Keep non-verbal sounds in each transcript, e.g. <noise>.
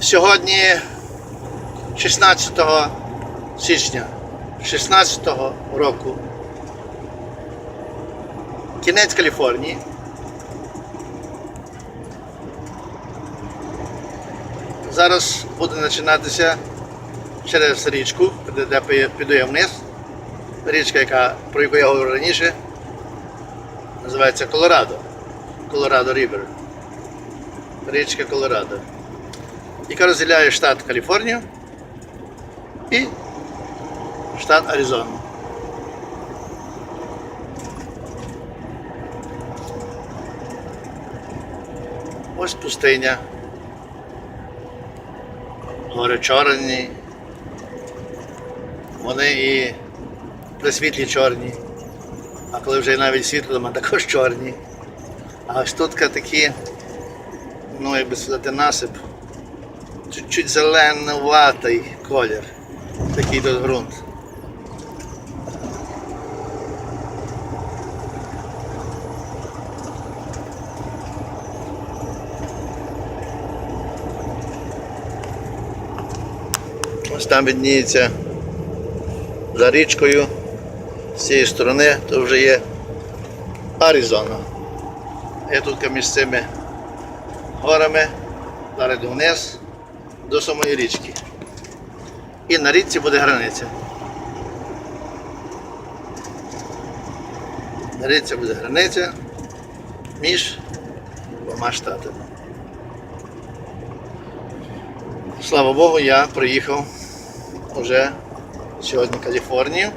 Сьогодні 16 січня 16 року. Кінець Каліфорнії. Зараз буде починатися через річку, де- де піду я вниз. Річка, яка, про яку я говорив раніше, називається Колорадо. Колорадо Рівер. Річка Колорадо. Яка розділяє штат Каліфорнію і штат Аризона. Ось пустиня. Гори чорні. Вони і при світлі чорні. А коли вже навіть світло, то також чорні. А ось тут такі, ну як би сказати, насип. Чуть-чуть зеленуватий колір. Такий тут ґрунт. Ось там відніється за річкою з цієї сторони, то вже є Аризона. Я тут між цими горами, зараз вниз до самої річки. І на річці буде границя. На річці буде границя між двома штатами. Слава Богу, я приїхав вже сьогодні в Каліфорнію.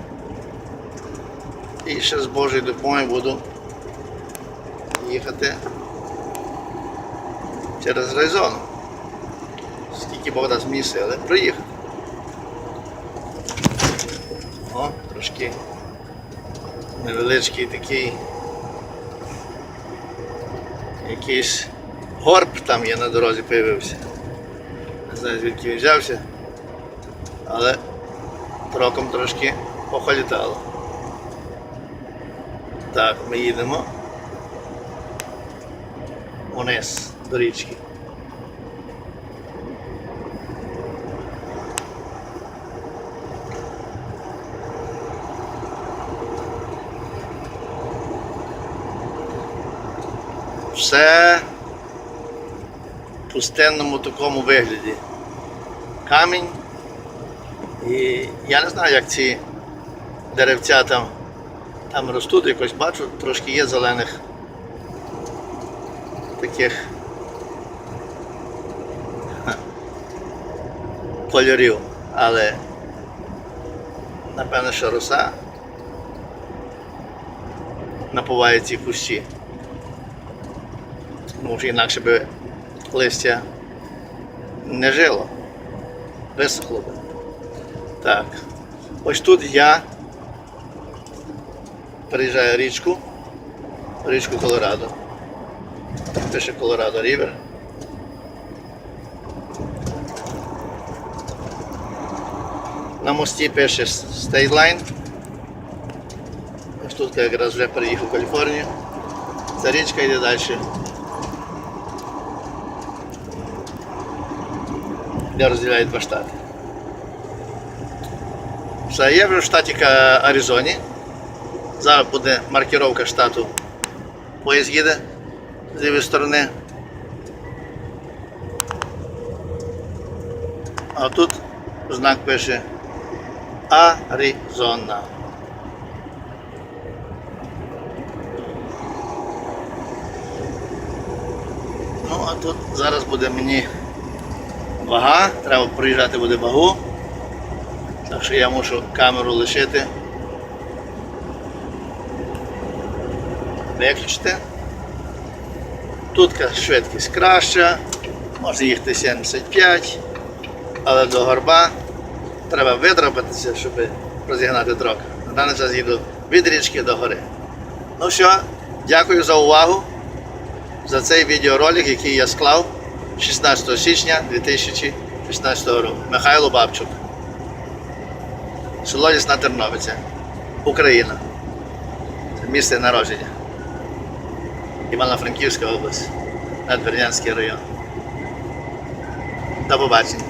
І ще з Божою допомогою буду їхати через Райзону. Скільки Бог дасть сили приїхати. О, трошки невеличкий такий якийсь горб там є на дорозі появився. Не знаю звідки він взявся, але троком трошки похолітало. Так, ми їдемо униз до річки. Все в пустенному такому вигляді. Камінь. І я не знаю, як ці деревця там, там ростуть, якось бачу, трошки є зелених таких <laughs> кольорів, але напевно, що роса напуває ці кущі. Тому що інакше би листя не жило, висохло би. Так. Ось тут я переїжджаю річку, річку Колорадо. Пише Колорадо Рівер. На мості пише State Line. Ось тут якраз вже переїхав в Каліфорнію. Ця річка йде далі. Де розділяють два штати. Все, я вже в штаті Ка- Аризоні. Зараз буде маркіровка штату. Поїзд їде з лівої сторони. А тут знак пише Аризона. Ну, а тут зараз буде мені вага, треба проїжджати буде вагу. Так що я мушу камеру лишити. Виключити. Тут швидкість краща, може їхати 75, але до горба треба видробитися, щоб розігнати дрок. На даний час їду від річки до гори. Ну що, дякую за увагу, за цей відеоролик, який я склав 16 січня 2016 року. Михайло Бабчук. Село Лісна Терновиця, Україна. Це місце народження. Івано-Франківська область, Надвірнянський район. До побачення.